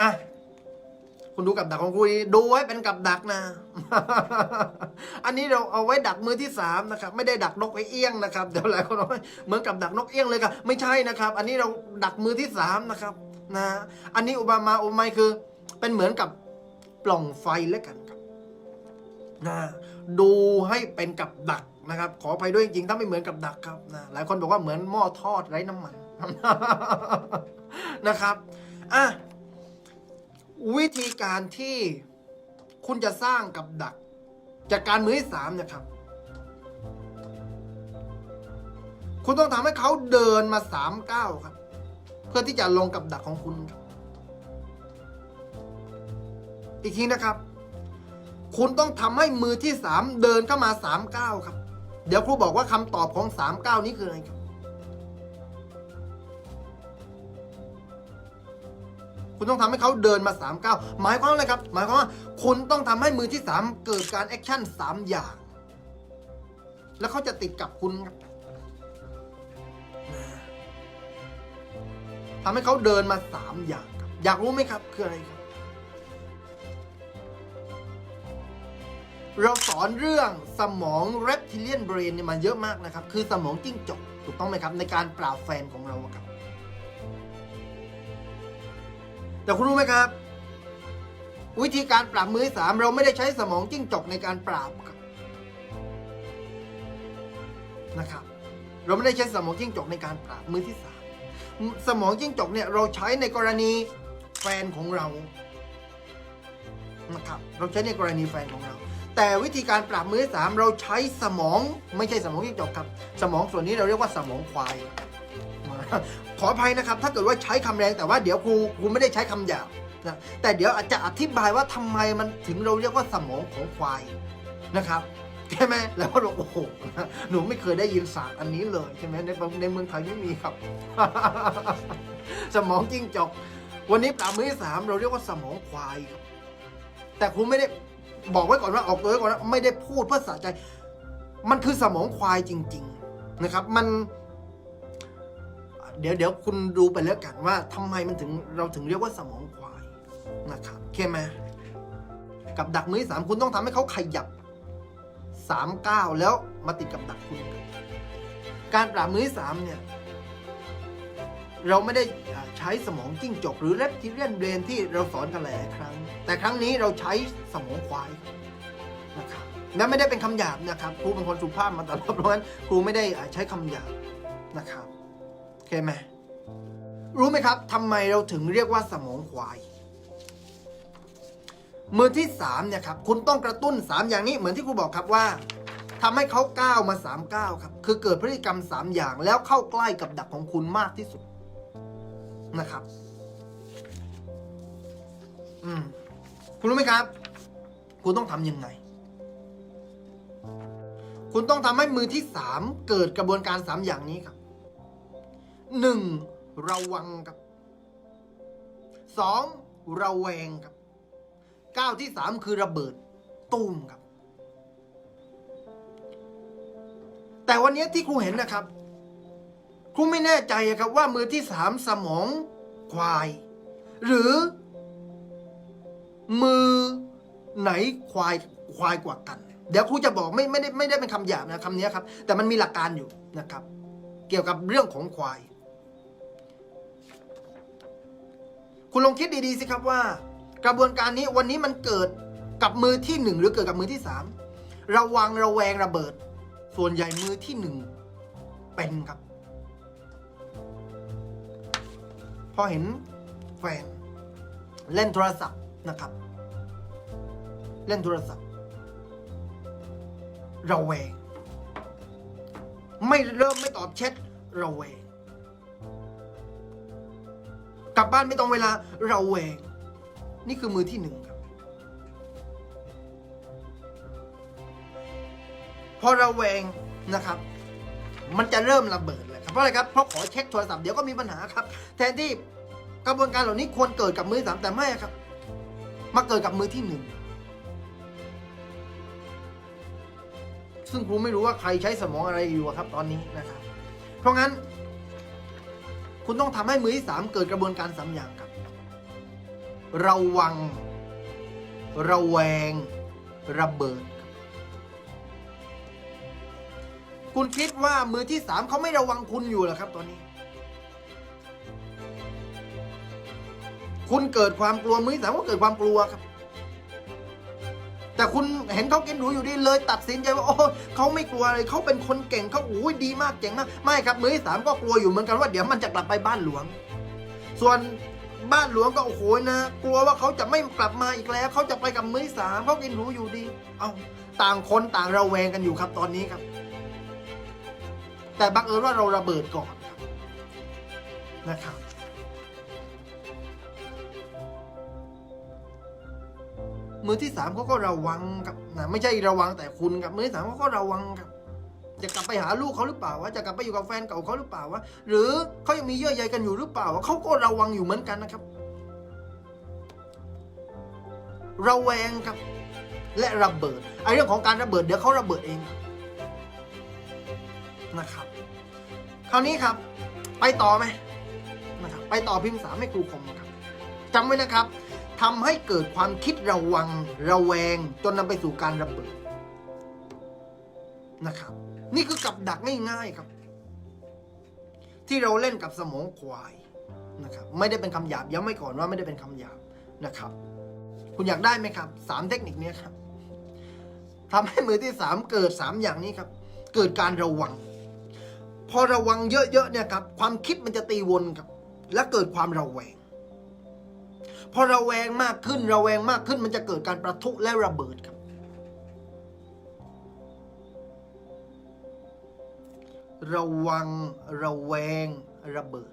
อะคุณดูกับดักของคุยดูไว้เป็นกับดักนะ อันนี้เราเอาไว้ดักมือที่สามนะครับ ไม่ได้ดักนกไอเอี้ยงนะครับเดี๋ยวหลายคนบอกเหมือนกับดักนกเอี้ยงเลยครับไม่ใช่นะครับ อันนี้เราดักมือที่สามนะครับ นะ อันนี้อุบามาอุไมคือ เป็นเหมือนกับปล่องไฟแล้วกันครับ นะ ดูให้เป็นกับดักนะครับ ขออภัยด้วยจริงถ้าไม่เหมือนกับดักครับนะหลายคนบอกว่าเหมือนหม้อทอดไร้น้ำมันนะครับ อะ วิธีการที่คุณจะสร้างกับดัก จากการมือที่สามนะครับ คุณต้องทำให้เขาเดินมาสามก้าวครับ เพื่อที่จะลงกับดักของคุณครับอีกทีนะครับ คุณต้องทำให้มือที่สามเดินเข้ามาสามก้าวครับ เดี๋ยวครูบอกว่าคำตอบของสามก้าวนี้คืออะไรครับ คุณต้องทำให้เขาเดินมาสามก้าวหมายความว่าอะไรครับ หมายความว่าคุณต้องทำให้มือที่สามเกิดการแอคชั่นสามอย่าง แล้วเขาจะติดกับคุณครับทำให้เขาเดินมาสามอย่างครับ อยากรู้ไหมครับ คืออะไรครับ เราสอนเรื่องสมอง reptilian brain เนี่ยมาเยอะมากนะครับ คือสมองจิ้งจกถูกต้องไหมครับ ในการปราบแฟนของเราครับ แต่คุณรู้ไหมครับ วิธีการปราบมือที่สามเราไม่ได้ใช้สมองจิ้งจกในการปราบครับนะครับ เราไม่ได้ใช้สมองจิ้งจกในการปราบมือที่สามสมองจิ้งจกเนี่ยเราใช้ในกรณีแฟนของเรานะครับเราใช้ในกรณีแฟนของเรา แต่วิธีการปราบมือที่สามเราใช้สมองไม่ใช่สมองจิ้งจกครับ สมองส่วนนี้เราเรียกว่าสมองควาย ขออภัยนะครับ ถ้าเกิดว่าใช้คำแรงแต่ว่าเดี๋ยวครูครูไม่ได้ใช้คำหยาบนะแต่เดี๋ยวอาจจะอธิบายว่าทำไมมันถึงเราเรียกว่าสมองของควายนะครับใช่ไหมแล้วเราโอ้โหหนูไม่เคยได้ยินศาสตร์อันนี้เลยใช่ไหมในในเมืองไทยไม่มีครับ สมองจิ้งจกวันนี้ปรามือสามเราเรียกว่าสมองควายครับแต่ครูไม่ได้บอกไว้ก่อนว่าออกตัวไว้ก่อนว่าไม่ได้พูดเพื่อสะใจ มันคือสมองควายจริง ๆ นะครับ มัน เดี๋ยวเดี๋ยวคุณดูไปแล้วกันว่าทำไมมันถึงเราถึงเรียกว่าสมองควายนะครับเข้าไหมกับดักมือที่สามคุณต้องทำให้เขาขยับสามก้าวแล้วมาติดกับดักคุณการปราบมือที่สามเนี่ยเราไม่ได้ใช้สมองจิ้งจกหรือ reptilian brain ที่เราสอนกันหลายครั้ง แต่ครั้งนี้เราใช้สมองควายนะครับและไม่ได้เป็นคำหยาบนะครับครูเป็นคนสุภาพมาตลอดเพราะฉะนั้นครูไม่ได้ใช้คำหยาบนะครับ โอเคไหมรู้ไหมครับทำไมเราถึงเรียกว่าสมองควาย มือที่สามเนี่ยครับคุณต้องกระตุ้นสามอย่างนี้เหมือนที่ครูบอกครับว่าทำให้เขาก้าวมาสามก้าวครับ คือเกิดพฤติกรรมสามอย่างแล้วเข้าใกล้กับดักของคุณมากที่สุดนะครับ อืมคุณรู้ไหมครับ คุณต้องทำยังไง คุณต้องทำให้มือที่สามเกิดกระบวนการสามอย่างนี้ครับ หนึ่งระวังครับสองระแวงครับก้าวที่สามคือระเบิดตุ้มครับ แต่วันนี้ที่ครูเห็นนะครับ ครูไม่แน่ใจอะครับว่ามือที่สามสมองควาย หรือ มือไหนควายควายกว่ากัน เดี๋ยวครูจะบอกไม่ไม่ได้ไม่ได้เป็นคำหยาบนะคำนี้ครับ แต่มันมีหลักการอยู่นะครับ เกี่ยวกับเรื่องของควาย คุณลองคิดดีๆสิครับว่า กระบวนการนี้วันนี้มันเกิดกับมือที่หนึ่งหรือเกิดกับมือที่สามระวังระแวงระเบิด ส่วนใหญ่มือที่หนึ่งเป็นครับ พอเห็นแฟนเล่นโทรศัพท์นะครับ เล่นโทรศัพท์ ระแวง ไม่เริ่มไม่ตอบแชทระแวง กลับบ้านไม่ตรงเวลาเระแวง นี่คือมือที่หนึ่งครับ พอเระแวงนะครับ มันจะเริ่มระเบิดเลยครับเพราะอะไรครับเพราะขอเช็คโทรศัพท์เดี๋ยวก็มีปัญหาครับ แทนที่กระบวนการเหล่านี้ควรเกิดกับมือสามแต่ไม่ครับ มาเกิดกับมือที่หนึ่งซึ่งครูไม่รู้ว่าใครใช้สมองอะไรอยู่ครับตอนนี้นะครับ เพราะงั้น คุณต้องทำให้มือที่สามเกิดกระบวนการสามอย่างครับ ระวัง ระแวง ระเบิด คุณคิดว่ามือที่สามเขาไม่ระวังคุณอยู่หรอครับตอนนี้ คุณเกิดความกลัวมือที่สามก็เกิดความกลัวครับ แต่คุณเห็นเขากินหรูอยู่ดีเลยตัดสินใจว่าโอ้เขาไม่กลัวเลยเขาเป็นคนเก่งเขาโอ้ยดีมากเจ๋งมากไม่ครับมือที่สามก็กลัวอยู่เหมือนกันว่าเดี๋ยวมันจะกลับไปบ้านหลวง ส่วนบ้านหลวงก็โอ้โหนะ กลัวว่าเขาจะไม่กลับมาอีกแล้วเขาจะไปกับมือที่สามเขากินหรูอยู่ดี เอาต่างคนต่างระแวงกันอยู่ครับตอนนี้ครับ แต่บังเอิญว่าเราระเบิดก่อนครับนะครับ มือที่สามเขาก็ระวังครับนะไม่ใช่ระวังแต่คุณครับมือที่สามเขาก็ระวังครับจะกลับไปหาลูกเขาหรือเปล่าวะจะกลับไปอยู่กับแฟนเก่าเขาหรือเปล่าวะหรือเขายังมีเยื่อใยกันอยู่หรือเปล่าวะเขาก็ระวังอยู่เหมือนกันนะครับ ระแวงครับ และระเบิดไอ้เรื่องของการระเบิดเดี๋ยวเขาระเบิดเองนะครับ คราวนี้ครับ ไปต่อไหมนะครับ ไปต่อพิมพ์สามให้ครูคมครับจำไว้นะครับ ทำให้เกิดความคิดระวังระแวง จนนำไปสู่การระเบิดนะครับ นี่คือกับดักง่ายๆครับ ที่เราเล่นกับสมองควายนะครับ ไม่ได้เป็นคำหยาบย้ำไว้ก่อนว่าไม่ได้เป็นคำหยาบนะครับ คุณอยากได้ไหมครับสามเทคนิคนี้ครับทำให้มือที่สามเกิดสามอย่างนี้ครับ เกิดการระวัง พอระวังเยอะๆเนี่ยครับ ความคิดมันจะตีวนครับ และเกิดความระแวง พอระแวงมากขึ้นระแวงมากขึ้นมันจะเกิดการประทุและระเบิดครับ ระวังระแวงระเบิด